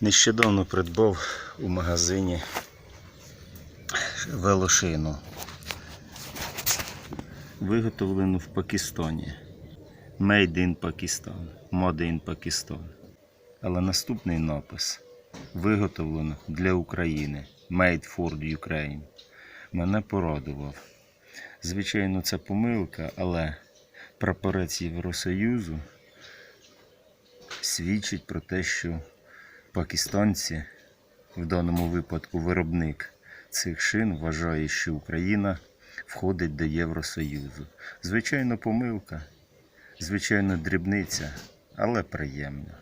Нещодавно придбав у магазині велошину. Виготовлену в Пакистані. Made in Pakistan. Made in Pakistan. Але наступний напис виготовлено для України. Made for Ukraine. Мене порадував. Звичайно, це помилка, але прапорець Євросоюзу свідчить про те, що пакистанці, в даному випадку виробник цих шин, вважає, що Україна входить до Євросоюзу. Звичайно, помилка, звичайно, дрібниця, але приємно.